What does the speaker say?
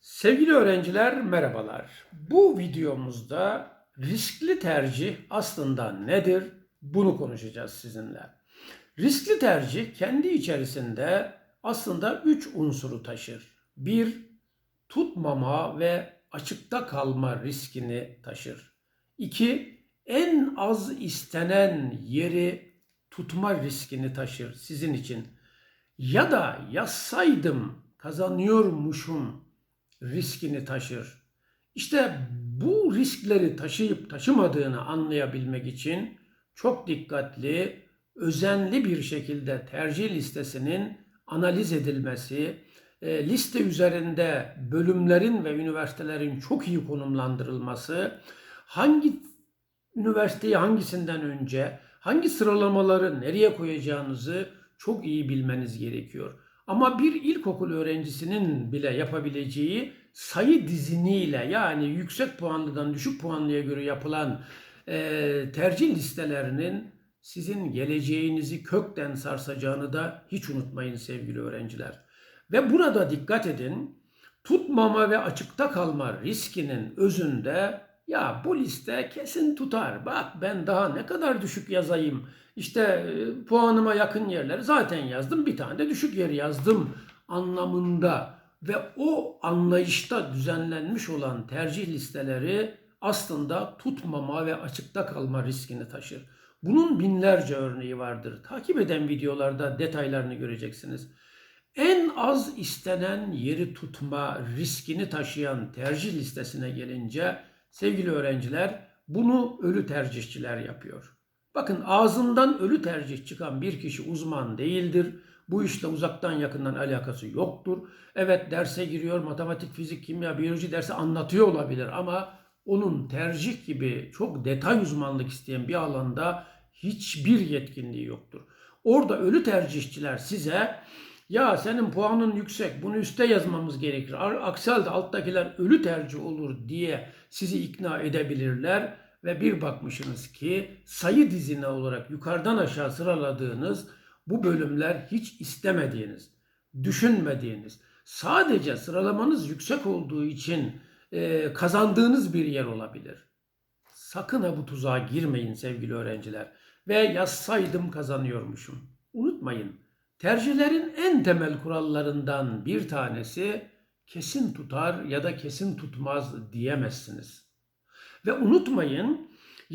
Sevgili öğrenciler merhabalar. Bu videomuzda riskli tercih aslında nedir? Bunu konuşacağız sizinle. Riskli tercih kendi içerisinde aslında üç unsuru taşır. Bir, tutmama ve açıkta kalma riskini taşır. İki, en az istenen yeri tutma riskini taşır sizin için. Ya da yazsaydım kazanıyormuşum riskini taşır. İşte bu riskleri taşıyıp taşımadığını anlayabilmek için çok dikkatli, özenli bir şekilde tercih listesinin analiz edilmesi, e, liste üzerinde bölümlerin ve üniversitelerin çok iyi konumlandırılması, hangi üniversiteyi hangisinden önce, hangi sıralamaları nereye koyacağınızı çok iyi bilmeniz gerekiyor. Ama bir ilkokul öğrencisinin bile yapabileceği sayı diziniyle yani yüksek puanlıdan düşük puanlıya göre yapılan e, tercih listelerinin sizin geleceğinizi kökten sarsacağını da hiç unutmayın sevgili öğrenciler. Ve burada dikkat edin tutmama ve açıkta kalma riskinin özünde ya bu liste kesin tutar. Bak ben daha ne kadar düşük yazayım. İşte e, puanıma yakın yerleri zaten yazdım. Bir tane de düşük yer yazdım anlamında ve o anlayışta düzenlenmiş olan tercih listeleri aslında tutmama ve açıkta kalma riskini taşır. Bunun binlerce örneği vardır. Takip eden videolarda detaylarını göreceksiniz. En az istenen yeri tutma riskini taşıyan tercih listesine gelince sevgili öğrenciler bunu ölü tercihçiler yapıyor. Bakın ağzından ölü tercih çıkan bir kişi uzman değildir. Bu işle uzaktan yakından alakası yoktur. Evet derse giriyor, matematik, fizik, kimya, biyoloji dersi anlatıyor olabilir ama onun tercih gibi çok detay uzmanlık isteyen bir alanda hiçbir yetkinliği yoktur. Orada ölü tercihçiler size ya senin puanın yüksek bunu üste yazmamız gerekir. Aksi halde alttakiler ölü tercih olur diye sizi ikna edebilirler ve bir bakmışsınız ki sayı dizine olarak yukarıdan aşağı sıraladığınız bu bölümler hiç istemediğiniz, düşünmediğiniz, sadece sıralamanız yüksek olduğu için e, kazandığınız bir yer olabilir. Sakın ha bu tuzağa girmeyin sevgili öğrenciler. Ve yazsaydım kazanıyormuşum. Unutmayın, tercihlerin en temel kurallarından bir tanesi kesin tutar ya da kesin tutmaz diyemezsiniz. Ve unutmayın